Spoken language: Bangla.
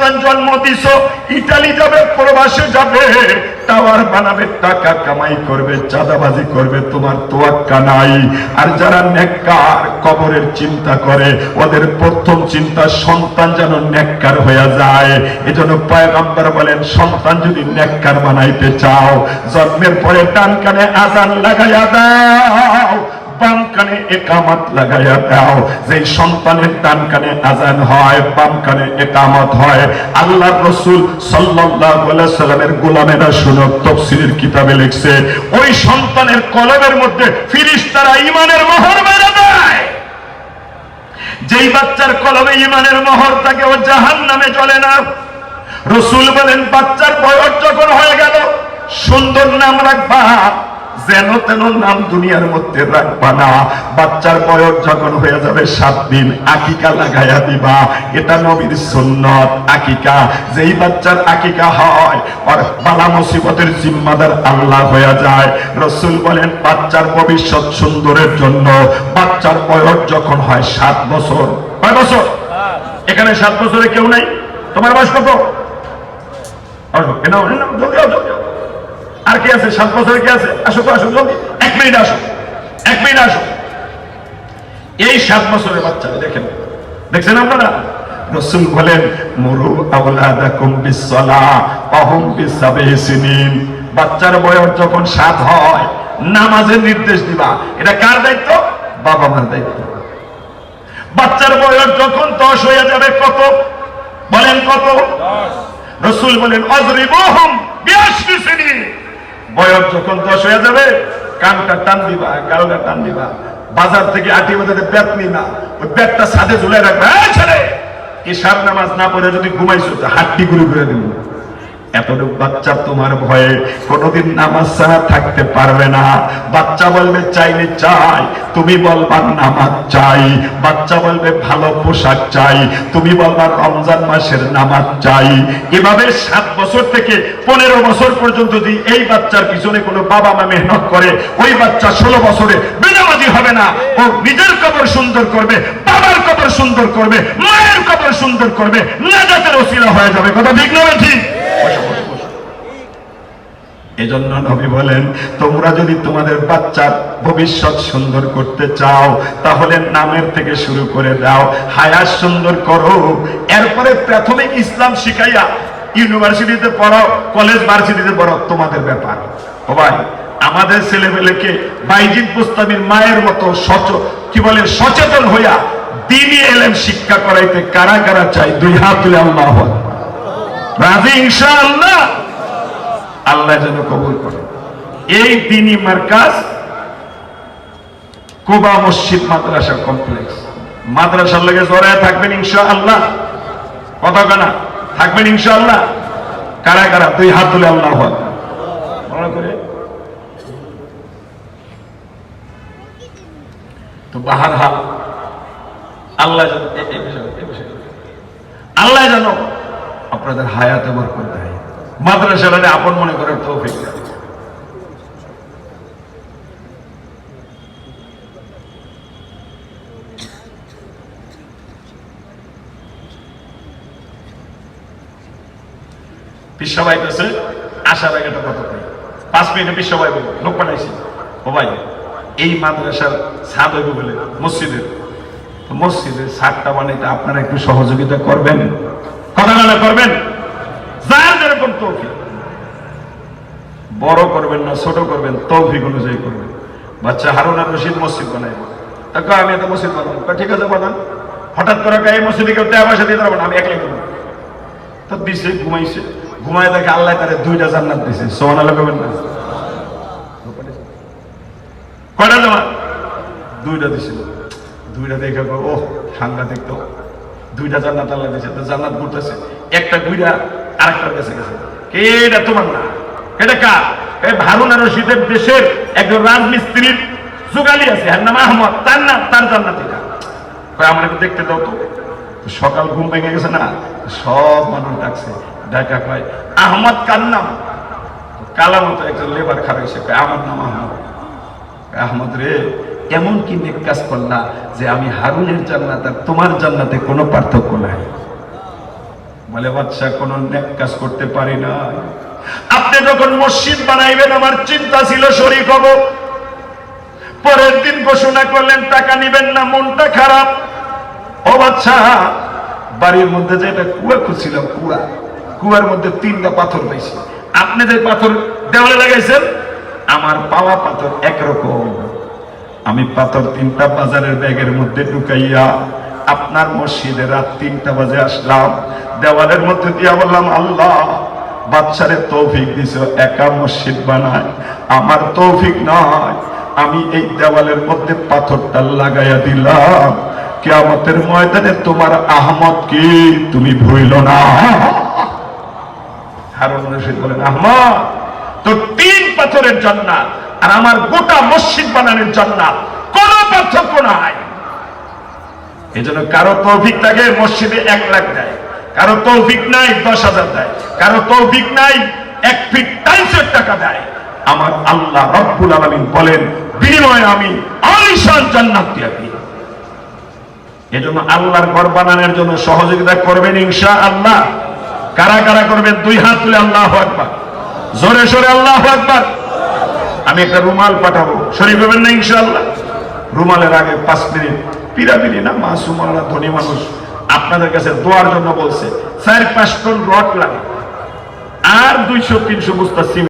সন্তান জন্ম দিছ ইটালি যাবে, প্রবাসে যাবে, টাওয়ার বানাবে, টাকা কামাই করবে, চাঁদাবাজি করবে, তোমার তোয়াক্কা নাই। আর যারা নেককার, কবরের চিন্তা করে, ওদের প্রথম চিন্তা সন্তান যেন নেককার হয়ে যায়। এজন্য পয়গম্বর বলেন, সন্তান যদি নেককার বানাইতে চাও, জন্মের পরে টান কানে আজান লাগাইয়া দাও। বাম কানে একামত লাগাইয়া দাও। সন্তানের ডান কানে আজান হয়, বাম কানে একামত হয়। সাল্লামের গোলামেরা কিতাবে ওই সন্তানের কলমের মধ্যে ফিরিস্তারা ইমানের মোহর মেরে দেয়। যেই বাচ্চার কলমে ইমানের মোহর থাকে, ও জাহান নামে চলে না। রসুল বলেন, বাচ্চার বয়স যখন হয়ে গেল, সুন্দর নাম রাখবা। যেন তেন নাম দুনিয়ার মধ্যে রাখবা না। বাচ্চার বয়স যখন হয়ে যাবে সাত দিন আকিকা লাগাইয়া দিবা। এটা নবীর সুন্নত আকিকা। যেই বাচ্চার আকিকা হয় আর বালা মুসিবতের জিম্মাদার আল্লাহ হয়ে যায়। রসুল বলেন বাচ্চার ভবিষ্যৎ সুন্দরের জন্য। বাচ্চার বয়স যখন হয় সাত বছর। কয় বছর? এখানে সাত বছরে কেউ নাই? তোমার বয়স কত? আসো, আর কে আছে? সাত বছরে কে আছে? আসো তো আসো জলদি। এক মিনিট আসো। এক মিনিট আসো। এই সাত বছরের বাচ্চা দেখেন। দেখছেন আপনারা? রসুল বলেন মুরু আওলাদাকুম বিসসালা অহম সিনিন বাচ্চার বয়স যখন সাত হয় নামাজের নির্দেশ দিবা। এটা কার দায়িত্ব? বাবা মার দায়িত্ব। বাচ্চার বয়স যখন দশ হয়ে যাবে কত? বলেন কত? রসুল বলেন অজরিবহম বিয়াশি শ্রেণি বয়স যখন দশ হয়ে যাবে, কানটা টান দিবা, গালটা টান দিবা। বাজার থেকে আটি বাজারে ব্যাট নিবা। ওই ব্যাটটা সাথে ঝুলে রাখবে। ছেলে! ইশার নামাজ না পড়ে যদি ঘুমাইছো হাটটি ঘুরে করে দিব এতটুকু বাচ্চা তোমার ভয়ে কোনোদিন নামাজ ছাড়া থাকতে পারবে না। বাচ্চা বলবে চাইলে চাই। তুমি বলবা, নামাজ চাই। বাচ্চা বলবে, ভালো পোশাক চাই। তুমি বলবা, রমজান মাসের নামাজ চাই। এভাবে সাত বছর থেকে পনেরো বছর পর্যন্ত যদি এই বাচ্চার পিছনে কোনো বাবা মা মেহনত করে, ওই বাচ্চা ষোলো বছরে বেনামাজি হবে না। ও নিজের কবর সুন্দর করবে, বাবার কবর সুন্দর করবে, মায়ের কবর সুন্দর করবে, নাজাতের হয়ে যাবে। কথা ঠিক না ঠিক। এজন্য নবী বলেন, তোমরা যদি তোমাদের বাচ্চার ভবিষ্যৎ সুন্দর করতে চাও, তাহলে নামের থেকে শুরু করে দাও, হায়াত সুন্দর করো। এরপরে প্রাথমিক ইসলাম শিখাইয়া ইউনিভার্সিটিতে পড়াও, কলেজ ভার্সিটিতে পড়াও, তোমাদের ব্যাপার। ভাই আমাদের ছেলেমেয়েকে বাইজিদ পুস্তামির মায়ের মতো সচ, কি বলে, সচেতন হইয়া দিনই এলেন শিক্ষা করাইতে কারা কারা চাই দুই হাত তুলে আল্লাহ রাজি ইনশাআল্লাহ? আল্লাহ যেন কবুল করে। এই দিনই মার্কাজ কোবা মসজিদ মাদ্রাসা কমপ্লেক্স। মাদ্রাসার লেগে জড়ায় থাকবেন ইনশাআল্লাহ। কথা কানা থাকবেন ইনশাআল্লাহ? কারা কারা? দুই হাত তুলে আল্লাহ করে? তো বাহার হাল আল্লাহ আল্লাহ যেন আপনাদের হায়াতে বরকত দেয় মাদ্রাসাটাকে আপন মনে করার তৌফিক। পিসাবাই কাছে আসার আগে একটা কথা কই। পাঁচ মিনিটে পিসাবাই বলব, লোক পাঠাইছি। ও ভাই, এই মাদ্রাসার ছাদ হইব বলে, মসজিদের। মসজিদের ছাদটা বানাইতে আপনারা একটু সহযোগিতা করবেন? কথা করবেন? যার যেরকম তৌফিক। বড় করবেন না, ছোট করবেন, তৌফিক অনুযায়ী করবেন। বাচ্চা হারুন আর রশিদ মসজিদ বানাইবো। তাকে আমি একটা মসজিদ বানাবো? ঠিক আছে, বানান। হঠাৎ করে এই মসজিদে কেউ টাকা পয়সা দিতে আমি একলাই করব তো দিছে, ঘুমাইছে। ঘুমায় দেখে আল্লাহ তারে দুইটা জান্নাত দিছে। সোহান আল্লাহ করবেন না? কয়টা জামা? দুইটা দিছিল দুইটা দেখে ও সাংঘাতিক তো। দুইটা জান্নাত আল্লাহ তো জান্নাত ঘুরতেছে। একটা দুইটা আরেকটার কাছে গেছে। এটা তোমার না? এটা কার? এই হারুন আর রশিদের দেশের একজন রাজমিস্ত্রির জোগালি আছে হ্যাঁ নাম আহমদ। তার নাম, তার জান্নাত আমার একটু দেখতে দাও তো। সকাল ঘুম ভেঙে গেছে না? সব মানুষ ডাকছে। ডাকা কয়, আহমদ কার নাম? কালা মতো একজন লেবার খারাপ সে কয়, আমার নাম আহমদ। আহমদ রে, এমন কি নেক কাজ করলা যে আমি হারুনের জান্নাত আর তোমার জান্নাতে কোনো পার্থক্য নাই। বলে বাচ্চা কোন কাজ করতে পারি না। আপনি যখন মসজিদ বানাইবেন, আমার চিন্তা ছিল শরীর হব। পরের দিন ঘোষণা করলেন, টাকা নিবেন না, মনটা খারাপ। ও বাচ্চা বাড়ির মধ্যে যে একটা কুয়া খুঁজছিলাম, কুয়া। কুয়ার মধ্যে তিনটা পাথর পাইছি। আপনি যে পাথর দেওয়ালে লাগাইছেন, আমার পাওয়া পাথর একরকম। আমি পাথর তিনটা বাজারের ব্যাগের মধ্যে ঢুকাইয়া আপনার মসজিদে রাত তিনটা বাজে আসলাম। দেওয়ালের মধ্যে দিয়া বললাম, আল্লাহ, বাচ্চারে তৌফিক দিছ, একা মসজিদ বানায়। আমার তৌফিক নয়। আমি এই দেওয়ালের মধ্যে পাথরটা লাগাইয়া দিলাম। কেয়ামতের ময়দানে তোমার আহমদ কি তুমি ভুইল না। হারুন রশিদ বলেন, আহমদ তো তিন পাথরের জান্নাত আর আমার গোটা মসজিদ বানানোর জান্নাত। কোন পার্থক্য নাই। এই জন্য কারও তৌফিক থাকে, মসজিদে এক লাখ দেয়। কারও তৌফিক নাই, দশ হাজার দেয়। কারও তৌফিক নাই, এক ফিট টাইলসের টাকা দেয়। আমার আল্লাহ রব্বুল আলমিন বলেন, বিনিময়ে আমি আলিশান জান্নাত দিয়ে দিই। এজন্য আল্লাহর ঘর বানানোর জন্য সহযোগিতা করবেন ইনশা আল্লাহ কারা কারা করবেন? দুই হাত তুলে আল্লাহ আকবার। জোরে সোরে আল্লাহ আকবার। আমি একটা রুমাল পাঠাবো। শরীফ হবেন না ইনশাআল্লাহ? রুমালের আগে পাঁচ মিনিট। পিরামিডি না মাসুমালা ধনী মানুষ। আপনাদের কাছে দোয়ার জন্য বলছে, চার পাঁচ টন রড লাগে। আর দুইশো, তিনশো বস্তা